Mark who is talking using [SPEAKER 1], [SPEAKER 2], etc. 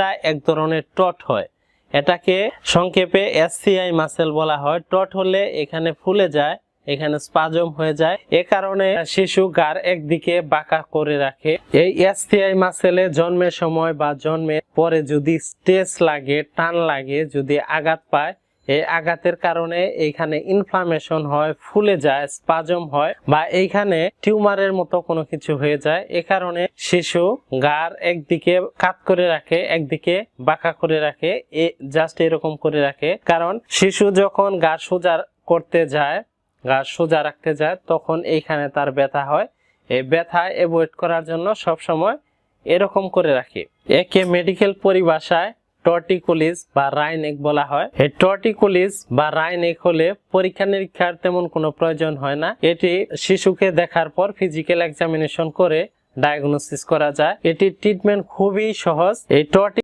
[SPEAKER 1] মাসেলটা এক ধরনের টট হয়। এটাকে সংক্ষেপে এসসিআই মাসেল বলা হয়। টট হলে এখানে ফুলে যায়, এখানে স্পাজম হয়ে যায়। এ কারণে শিশু গার একদিকে বাঁকা করে রাখে। এই এসসিআই মাসেলে জন্মের সময় বা জন্মের পরে যদি স্টেস লাগে, টান লাগে, যদি আঘাত পায় এই আঘাতের কারণে এইখানে ইনফ্লামেশন হয়, ফুলে যায় স্পাজম হয় বা এইখানে টিউমারের মতো কোনো কিছু হয়ে যায়। এ কারণে শিশু গার একদিকে কাত করে রাখে, একদিকে বাঁকা করে রাখে, এ জাস্ট এরকম করে রাখে। কারণ শিশু যখন গা সোজা করতে যায় গা সোজা রাখতে যায়, তখন এইখানে তার ব্যথা হয়। এই ব্যথা অ্যাভয়েড করার জন্য সব সময় এরকম করে রাখি। একে মেডিকেল পরিভাষায় টর্টিকোলিস বা রাইন এক বলা হয়। এই টর্টিকুলিস বা রাইন এক হলে পরীক্ষা নিরীক্ষার তেমন কোনো প্রয়োজন হয় না। এটি শিশুকে দেখার পর ফিজিক্যাল এক্সামিনেশন করে ডায়াগনোসিস করা যায়। এটির ট্রিটমেন্ট খুবই সহজ। এই টর্টি